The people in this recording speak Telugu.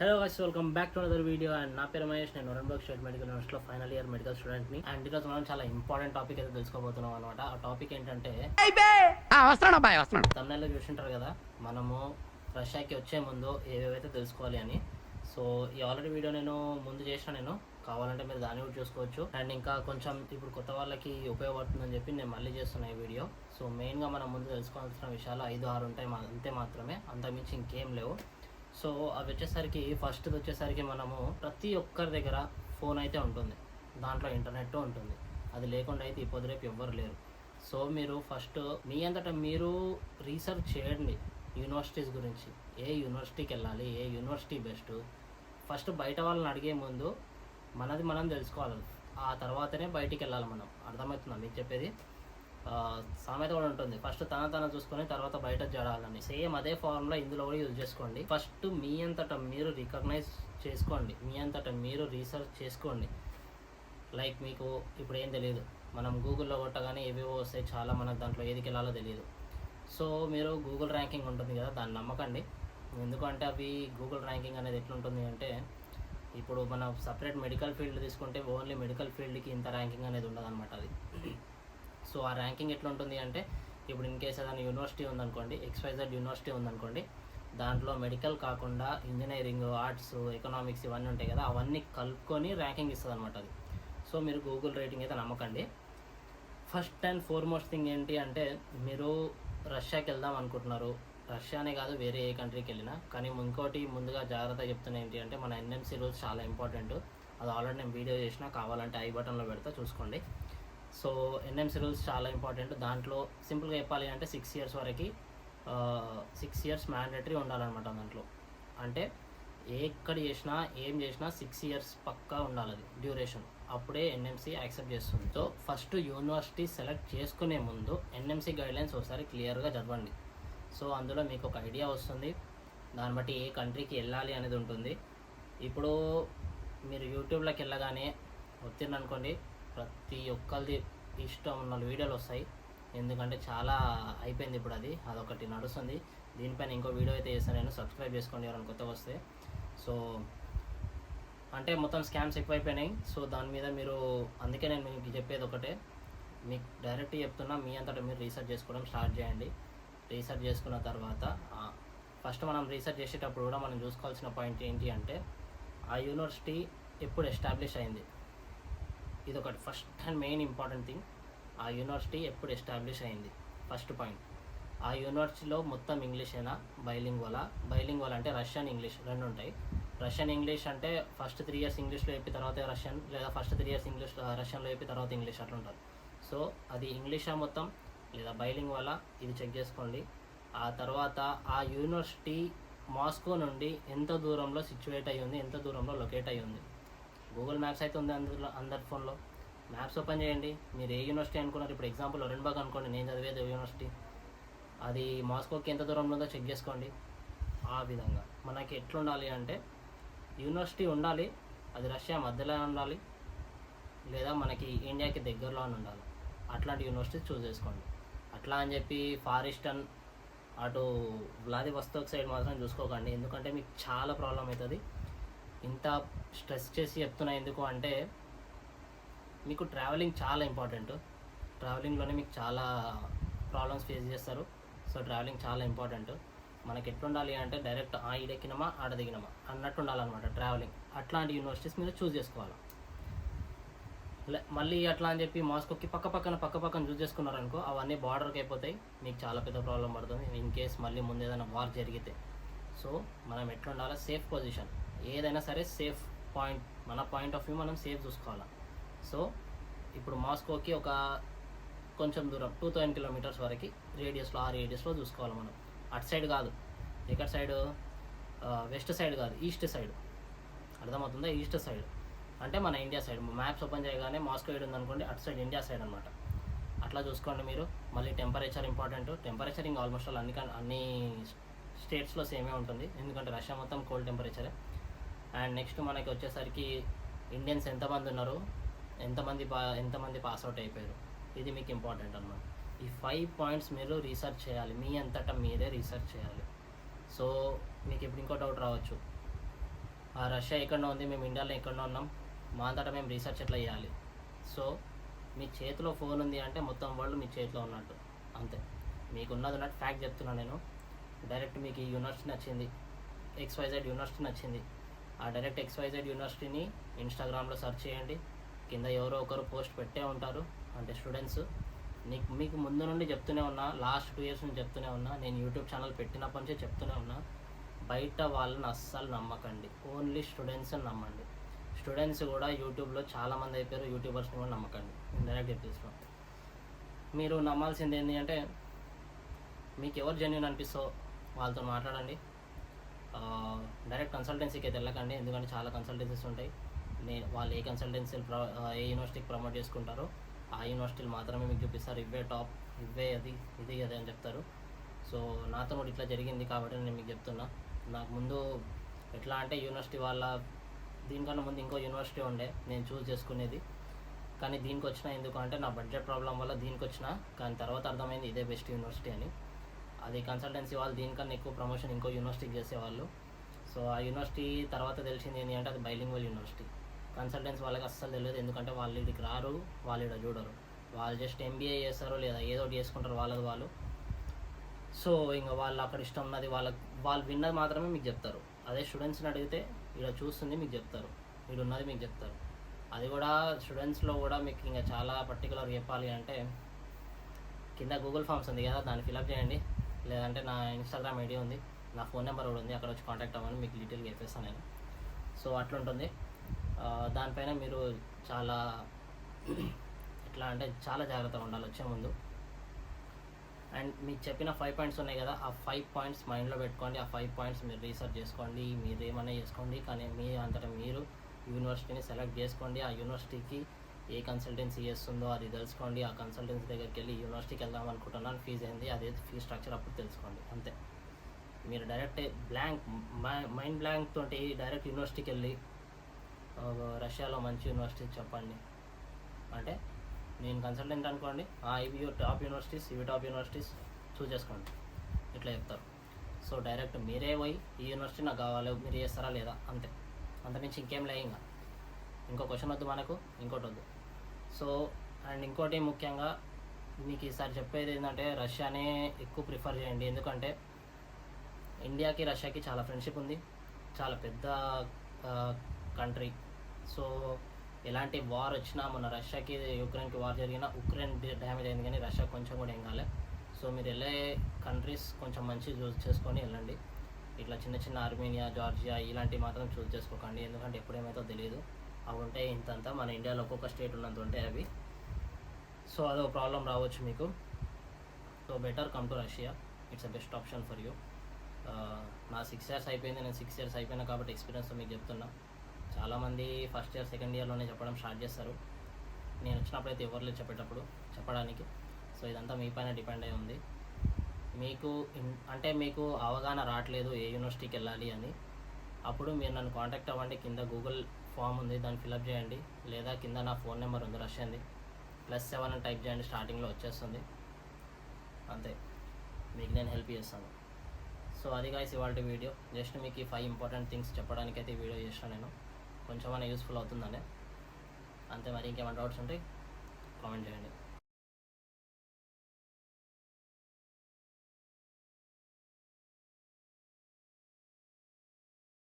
Hello guys welcome back to another video and నా పేరు మహేష్ నేను వరంబర్గ్ స్టేట్ మెడికల్ యూనివర్సిటీలో ఫైనల్ ఇయర్ మెడికల్ స్టూడెంట్ని అండ్ ఈరోజు మనం చాలా ఇంపార్టెంట్ టాపిక్ అయితే తెలుసుకోబోతున్నాం అనమాట ఆ టాపిక్ ఏంటంటే తమిళలో చూసింటారు కదా మనము రష్యాకి వచ్చే ముందు ఏవేవైతే తెలుసుకోవాలి అని. సో ఈ ఆల్రెడీ వీడియో నేను ముందు చేసిన నేను. కావాలంటే మీరు దాన్ని కూడా చూసుకోవచ్చు. అండ్ ఇంకా కొంచెం ఇప్పుడు కొత్త వాళ్ళకి ఉపయోగపడుతుందని చెప్పి నేను మళ్ళీ చేస్తున్నా ఈ వీడియో సో మెయిన్గా మనం ముందు తెలుసుకోవాల్సిన విషయాలు ఐదు ఆరు ఉంటాయి అంతే మాత్రమే. అంతకుమించి ఇంకేం లేవు. సో అవి వచ్చేసరికి ఫస్ట్ వచ్చేసరికి మనము ప్రతి ఒక్కరి దగ్గర ఫోన్ అయితే ఉంటుంది. దాంట్లో ఇంటర్నెట్ ఉంటుంది. అది లేకుండా అయితే ఇప్పుడు రేపు ఎవ్వరు లేరు. సో మీరు ఫస్ట్ మీ అంతటా మీరు రీసెర్చ్ చేయండి యూనివర్సిటీస్ గురించి. ఏ యూనివర్సిటీకి వెళ్ళాలి? ఏ యూనివర్సిటీ బెస్ట్ ఫస్ట్ బయట వాళ్ళని అడిగే ముందు మనది మనం తెలుసుకోవాలి. ఆ తర్వాతనే బయటికి వెళ్ళాలి మనం. అర్థమవుతుందా మీకు చెప్పేది? సామెత కూడా ఉంటుంది. ఫస్ట్ తన తన చూసుకొని తర్వాత బయట జడాలని. సేమ్ అదే ఫార్ములా ఇందులో కూడా యూజ్ చేసుకోండి. ఫస్ట్ మీ అంతటా మీరు రికగ్నైజ్ చేసుకోండి. మీ అంతటా మీరు రీసెర్చ్ చేసుకోండి. లైక్ మీకు ఇప్పుడు ఏం తెలియదు మనం గూగుల్లో కొట్టగానే ఏవేవో వస్తాయి. చాలా మనకు దాంట్లో ఏదికి వెళ్ళాలో తెలియదు సో మీరు గూగుల్ ర్యాంకింగ్ ఉంటుంది కదా దాన్ని నమ్మకండి. ఎందుకంటే అవి గూగుల్ ర్యాంకింగ్ అనేది ఎట్లుంటుంది అంటే ఇప్పుడు మనం సపరేట్ మెడికల్ ఫీల్డ్ తీసుకుంటే ఓన్లీ మెడికల్ ఫీల్డ్కి ఇంత ర్యాంకింగ్ అనేది ఉండదు అనమాట అది. సో ఆ ర్యాంకింగ్ ఎట్లా ఉంటుంది అంటే ఇప్పుడు ఇన్ కేస్ ఏదైనా యూనివర్సిటీ ఉందనుకోండి ఎక్స్వైజెడ్ యూనివర్సిటీ ఉందనుకోండి దాంట్లో మెడికల్ కాకుండా ఇంజనీరింగ్ ఆర్ట్స్ ఎకనామిక్స్ ఇవన్నీ ఉంటాయి కదా అవన్నీ కలుపుకొని ర్యాంకింగ్ ఇస్తుంది అనమాట అది. సో మీరు గూగుల్ రేటింగ్ అయితే నమ్మకండి. ఫస్ట్ అండ్ ఫార్మోస్ట్ థింగ్ ఏంటి అంటే మీరు రష్యాకి వెళ్దాం అనుకుంటున్నారు. రష్యానే కాదు వేరే ఏ కంట్రీకి వెళ్ళినా. కానీ ఇంకోటి ముందుగా జాగ్రత్త చెప్తున్నా ఏంటి అంటే మన ఎన్ఎంసీ రూల్స్ చాలా ఇంపార్టెంట్ అది ఆల్రెడీ నేను వీడియో చేసిన కావాలంటే ఐ బటన్లో పెడతా చూసుకోండి. సో ఎన్ఎంసీ రూల్స్ చాలా ఇంపార్టెంట్. దాంట్లో సింపుల్గా చెప్పాలి అంటే సిక్స్ ఇయర్స్ వరకు సిక్స్ ఇయర్స్ మ్యాండేటరీ ఉండాలన్నమాట దాంట్లో. అంటే ఎక్కడ చేసినా ఏం చేసినా సిక్స్ ఇయర్స్ పక్కా ఉండాలి అది డ్యూరేషన్ అప్పుడే ఎన్ఎంసీ యాక్సెప్ట్ చేస్తుంది. సో ఫస్ట్ యూనివర్సిటీ సెలెక్ట్ చేసుకునే ముందు ఎన్ఎంసీ గైడ్లైన్స్ ఒకసారి క్లియర్గా చదవండి. సో అందులో మీకు ఒక ఐడియా వస్తుంది. దాన్ని బట్టి ఏ కంట్రీకి వెళ్ళాలి అనేది ఉంటుంది. ఇప్పుడు మీరు యూట్యూబ్లోకి వెళ్ళగానే వచ్చిందనుకోండి ప్రతి ఒక్కరిది ఇష్టం ఉన్న వీడియోలు వస్తాయి. ఎందుకంటే చాలా అయిపోయింది ఇప్పుడు అది. అదొకటి నడుస్తుంది. దీనిపైన ఇంకో వీడియో అయితే చేస్తాను నేను. సబ్స్క్రైబ్ చేసుకోండి ఎవరైనా కొత్త వస్తే. సో అంటే మొత్తం స్కామ్స్ ఎక్కువైపోయినాయి. సో దాని మీద మీరు అందుకే నేను మీకు చెప్పేది ఒకటే. మీకు డైరెక్ట్ చెప్తున్నా మీ అంతటా మీరు రీసెర్చ్ చేసుకోవడం స్టార్ట్ చేయండి. రీసెర్చ్ చేసుకున్న తర్వాత ఫస్ట్ మనం రీసెర్చ్ చేసేటప్పుడు కూడా మనం చూసుకోవాల్సిన పాయింట్ ఏంటి అంటే ఆ యూనివర్సిటీ ఎప్పుడు ఎస్టాబ్లిష్ అయింది. ఇది ఒకటి first and main important thing ఆ యూనివర్సిటీ ఎప్పుడు ఎస్టాబ్లిష్ అయింది? ఫస్ట్ పాయింట్ ఆ యూనివర్సిటీలో మొత్తం ఇంగ్లీషేనా బైలింగ్ వల్ల బైలింగ్ వల్ల అంటే రష్యన్ ఇంగ్లీష్ రెండు ఉంటాయి. రష్యన్ ఇంగ్లీష్ అంటే ఫస్ట్ త్రీ ఇయర్స్ ఇంగ్లీష్లో చెప్పి తర్వాత రష్యన్ లేదా ఫస్ట్ త్రీ ఇయర్స్ ఇంగ్లీష్ రష్యన్లో చెప్పి తర్వాత ఇంగ్లీష్ అట్లా ఉంటుంది సో అది ఇంగ్లీషా మొత్తం లేదా బైలింగ్ వల్ల ఇది చెక్ చేసుకోండి. ఆ తర్వాత ఆ యూనివర్సిటీ మాస్కో నుండి ఎంత దూరంలో సిచ్యువేట్ అయ్యి ఉంది ఎంత దూరంలో లొకేట్ అయ్యి ఉంది గూగుల్ మ్యాప్స్ అయితే ఉంది అందులో అందరి ఫోన్లో మ్యాప్స్ ఓపెన్ చేయండి. మీరు ఏ యూనివర్సిటీ అనుకున్నారు? ఇప్పుడు ఎగ్జాంపుల్ ఒరెన్బాగ్ అనుకోండి. నేను చదివేది యూనివర్సిటీ అది మాస్కోకి ఎంత దూరంలో ఉందో చెక్ చేసుకోండి. ఆ విధంగా మనకి ఎట్లుండాలి అంటే యూనివర్సిటీ ఉండాలి అది రష్యా మధ్యలో ఉండాలి లేదా మనకి ఇండియాకి దగ్గరలో ఉండాలి. అట్లాంటి యూనివర్సిటీ చూస్ చేసుకోండి. అట్లా అని చెప్పి ఫారిస్టన్ అటు వ్లాదివస్తోక్ సైడ్ మాత్రం చూసుకోకండి. ఎందుకంటే మీకు చాలా ప్రాబ్లం అవుతుంది. ఇంత స్ట్రెస్ చేసి చెప్తున్నా ఎందుకు అంటే మీకు ట్రావెలింగ్ చాలా ఇంపార్టెంట్ ట్రావెలింగ్లోనే మీకు చాలా ప్రాబ్లమ్స్ ఫేస్ చేస్తారు. సో ట్రావెలింగ్ చాలా ఇంపార్టెంట్ మనకి ఎట్లుండాలి అంటే డైరెక్ట్ ఆ ఇడెక్కినమా ఆడ దిగినమా అన్నట్టు ఉండాలన్నమాట ట్రావెలింగ్ అట్లాంటి యూనివర్సిటీస్ మీరు చూస్ చేసుకోవాలి. మళ్ళీ అట్లా అని చెప్పి మాస్కోకి పక్క పక్కన పక్క పక్కన చూస్ చేసుకున్నారనుకో అవన్నీ బార్డర్కి అయిపోతాయి. మీకు చాలా పెద్ద ప్రాబ్లం పడుతుంది. ఇన్ కేస్ మళ్ళీ ముందు ఏదైనా వార్ జరిగితే. సో మనం ఎట్లా ఉండాలి సేఫ్ పొజిషన్ ఏదైనా సరే సేఫ్ పాయింట్ మన పాయింట్ ఆఫ్ వ్యూ మనం సేఫ్ చూసుకోవాలి. సో ఇప్పుడు మాస్కోకి ఒక కొంచెం దూరం టూ థౌజండ్ కిలోమీటర్స్ వరకు రేడియస్లో ఆ రేడియస్లో చూసుకోవాలి మనం. అటు సైడ్ కాదు. ఎక్కడ సైడ్ వెస్ట్ సైడ్ కాదు ఈస్ట్ సైడ్ అర్థమవుతుందా? ఈస్ట్ సైడ్ అంటే మన ఇండియా సైడ్ మ్యాప్స్ ఓపెన్ చేయగానే మాస్కో ఏడు ఉందనుకోండి అటు సైడ్ ఇండియా సైడ్ అనమాట అట్లా చూసుకోండి మీరు. మళ్ళీ టెంపరేచర్ ఇంపార్టెంట్ టెంపరేచర్ ఇంకా ఆల్మోస్ట్ ఆల్ అన్ని అన్ని స్టేట్స్లో సేమే ఉంటుంది. ఎందుకంటే రష్యా మొత్తం కోల్డ్ టెంపరేచరే అండ్ నెక్స్ట్ మనకి వచ్చేసరికి ఇండియన్స్ ఎంతమంది ఉన్నారు? ఎంతమంది పా ఎంతమంది పాస్ అవుట్ అయిపోయారు? ఇది మీకు ఇంపార్టెంట్ అనమాట ఈ ఫైవ్ పాయింట్స్ మీరు రీసెర్చ్ చేయాలి. మీ అంతటా మీరే రీసెర్చ్ చేయాలి. సో మీకు ఇప్పుడు ఇంకో డౌట్ రావచ్చు. ఆ రష్యా ఎక్కడో ఉంది మేము ఇండియాలో ఎక్కడో ఉన్నాం. మా అంతటా మేము రీసెర్చ్ ఎట్లా చేయాలి? సో మీ చేతిలో ఫోన్ ఉంది అంటే మొత్తం వరల్డ్ మీ చేతిలో ఉన్నట్టు. అంతే. మీకు ఉన్నది ఉన్నట్టు ఫ్యాక్ట్ చెప్తున్నాను నేను. డైరెక్ట్ మీకు ఈ యూనివర్సిటీ నచ్చింది. ఎక్స్వైజెడ్ యూనివర్సిటీ నచ్చింది. ఆ డైరెక్ట్ ఎక్స్వైజెడ్ యూనివర్సిటీని ఇన్స్టాగ్రామ్లో సెర్చ్ చేయండి. కింద ఎవరో ఒకరు పోస్ట్ పెట్టే ఉంటారు. అంటే స్టూడెంట్స్ నీకు మీకు ముందు నుండి చెప్తూనే ఉన్నా లాస్ట్ టూ ఇయర్స్ నుంచి చెప్తూనే ఉన్నా నేను యూట్యూబ్ ఛానల్ పెట్టినప్పటి నుంచి చెప్తూనే ఉన్నా బయట వాళ్ళని అస్సలు నమ్మకండి. ఓన్లీ స్టూడెంట్స్ నమ్మండి. స్టూడెంట్స్ కూడా యూట్యూబ్లో చాలామంది అయిపోయారు. యూట్యూబర్స్ని కూడా నమ్మకండి. డైరెక్ట్ చెప్పేసిన మీరు నమ్మాల్సింది ఏంటి అంటే మీకు ఎవరు జెన్యున్ అనిపిస్తో వాళ్ళతో మాట్లాడండి. డైరెక్ట్ కన్సల్టెన్సీకి అయితే వెళ్ళకండి. ఎందుకంటే చాలా కన్సల్టెన్సీస్ ఉంటాయి. నేను వాళ్ళు ఏ కన్సల్టెన్సీలు ప్ర ఏ యూనివర్సిటీకి ప్రమోట్ చేసుకుంటారో ఆ యూనివర్సిటీలు మాత్రమే మీకు చూపిస్తారు. ఇవే టాప్ ఇవే అది ఇది అది అని చెప్తారు. సో నాతో కూడా ఇట్లా జరిగింది కాబట్టి నేను మీకు చెప్తున్నా. నాకు ముందు ఎట్లా అంటే యూనివర్సిటీ వాళ్ళ దీనికన్నా ముందు ఇంకో యూనివర్సిటీ ఉండే. నేను చూస్ చేసుకునేది. కానీ దీనికి వచ్చిన ఎందుకు అంటే నా బడ్జెట్ ప్రాబ్లం వల్ల దీనికి వచ్చిన కానీ తర్వాత అర్థమైంది ఇదే బెస్ట్ యూనివర్సిటీ అని. అది కన్సల్టెన్సీ వాళ్ళు దీనికన్నా ఎక్కువ ప్రమోషన్ ఇంకో యూనివర్సిటీకి చేసేవాళ్ళు. సో ఆ యూనివర్సిటీ తర్వాత తెలిసింది ఏంటి అంటే అది బైలింగ్వల్ యూనివర్సిటీ కన్సల్టెన్సీ వాళ్ళకి అస్సలు తెలియదు. ఎందుకంటే వాళ్ళు ఇక్కడికి రారు వాళ్ళు ఇక్కడ చూడరు. వాళ్ళు జస్ట్ ఎంబీఏ చేస్తారు లేదా ఏదో ఒకటి చేసుకుంటారు వాళ్ళది వాళ్ళు. సో ఇంకా వాళ్ళు అక్కడ ఇష్టం ఉన్నది వాళ్ళకి వాళ్ళు విన్నది మాత్రమే మీకు చెప్తారు. అదే స్టూడెంట్స్ని అడిగితే ఇక్కడ చూస్తుంది మీకు చెప్తారు. ఇక్కడ ఉన్నది మీకు చెప్తారు. అది కూడా స్టూడెంట్స్లో కూడా మీకు ఇంకా చాలా పర్టికులర్ చెప్పాలి అంటే కింద గూగుల్ ఫామ్స్ ఉంది కదా దాన్ని ఫిలప్ చేయండి. లేదంటే నా ఇన్స్టాగ్రామ్ ఐడి ఉంది నా ఫోన్ నెంబర్ కూడా ఉంది అక్కడ వచ్చి కాంటాక్ట్ అవ్వని మీకు డీటెయిల్గా చెప్పేస్తాను నేను. సో అట్లుంటుంది. దానిపైన మీరు చాలా ఎట్లా అంటే చాలా జాగ్రత్తగా ఉండాలి వచ్చే ముందు. అండ్ మీకు చెప్పిన ఫైవ్ పాయింట్స్ ఉన్నాయి కదా ఆ ఫైవ్ పాయింట్స్ మైండ్లో పెట్టుకోండి ఆ ఫైవ్ పాయింట్స్ మీరు రీసెర్చ్ చేసుకోండి మీరు ఏమైనా చేసుకోండి కానీ మీ అంతటా మీరు యూనివర్సిటీని సెలెక్ట్ చేసుకోండి ఆ యూనివర్సిటీకి ఏ కన్సల్టెన్సీ చేస్తుందో అది తెలుసుకోండి. ఆ కన్సల్టెన్సీ దగ్గరికి వెళ్ళి యూనివర్సిటీకి వెళ్దాం అనుకుంటున్నాను. ఫీజు ఏంది అదే ఫీ స్ట్రక్చర్ అప్పుడు తెలుసుకోండి. అంతే. మీరు డైరెక్ట్ బ్లాంక్ మైండ్ బ్లాంక్ తోటి డైరెక్ట్ యూనివర్సిటీకి వెళ్ళి రష్యాలో మంచి యూనివర్సిటీ చెప్పండి. అంటే నేను కన్సల్టెంట్ అనుకోండి ఆ, ఇవి టాప్ యూనివర్సిటీస్ ఇవి టాప్ యూనివర్సిటీస్ చూస్ చేసుకోండి. ఇట్లా చెప్తారు. సో డైరెక్ట్ మీరే పోయి ఈ యూనివర్సిటీ నాకు కావాలి మీరు చేస్తారా లేదా? అంతే. అంతమించి ఇంకేం లే ఇంకా. ఇంకో క్వశ్చన్ వద్దు మనకు ఇంకోటి వద్దు. సో అండ్ ఇంకోటి ముఖ్యంగా మీకు ఈసారి చెప్పేది ఏంటంటే రష్యానే ఎక్కువ ప్రిఫర్ చేయండి. ఎందుకంటే ఇండియాకి రష్యాకి చాలా ఫ్రెండ్షిప్ ఉంది. చాలా పెద్ద కంట్రీ. సో ఎలాంటి వార్ వచ్చినా మన రష్యాకి యుక్రెయిన్కి వార్ జరిగినా ఉక్రెయిన్ డ్యామేజ్ అయింది కానీ రష్యా కొంచెం కూడా ఏం కాలే. సో మీరు వెళ్ళే కంట్రీస్ కొంచెం మంచి చూస్ చేసుకొని వెళ్ళండి. ఇట్లా చిన్న చిన్న ఆర్మేనియా జార్జియా ఇలాంటివి మాత్రం చూస్ చేసుకోకండి. ఎందుకంటే ఎప్పుడేమైతే తెలియదు అవి ఉంటే ఇంతంత. మన ఇండియాలో ఒక్కొక్క స్టేట్ ఉన్నంత ఉంటాయి అవి. సో అదో ప్రాబ్లం రావచ్చు మీకు. So better come to Russia it's a best option for you నా సిక్స్ ఇయర్స్ అయిపోయింది. నేను సిక్స్ ఇయర్స్ అయిపోయినా కాబట్టి ఎక్స్పీరియన్స్ మీకు చెప్తున్నా. చాలామంది ఫస్ట్ ఇయర్ సెకండ్ ఇయర్లోనే చెప్పడం స్టార్ట్ చేస్తారు. నేను వచ్చినప్పుడు అయితే ఎవరు లేదు చెప్పేటప్పుడు చెప్పడానికి. సో ఇదంతా మీ పైన డిపెండ్ అయి ఉంది. మీకు అంటే మీకు అవగాహన రావట్లేదు ఏ యూనివర్సిటీకి వెళ్ళాలి అని. అప్పుడు మీరు నన్ను కాంటాక్ట్ అవ్వండి. కింద గూగుల్ ఫామ్ ఉంది దాన్ని ఫిలప్ చేయండి. లేదా కింద నా ఫోన్ నెంబర్ ఉంది రష్యాది ప్లస్ సెవెన్ అని టైప్ చేయండి స్టార్టింగ్లో వచ్చేస్తుంది. అంతే. మీకు నేను హెల్ప్ చేస్తాను. సో అది గాయస్ ఇవాళ వీడియో. జస్ట్ మీకు ఈ ఫైవ్ ఇంపార్టెంట్ థింగ్స్ చెప్పడానికి అయితే ఈ వీడియో చేస్తాను నేను. కొంచెమైనా యూస్ఫుల్ అవుతుందనే. అంతే మరి ఇంకేమైనా డౌట్స్ ఉంటే కామెంట్ చేయండి.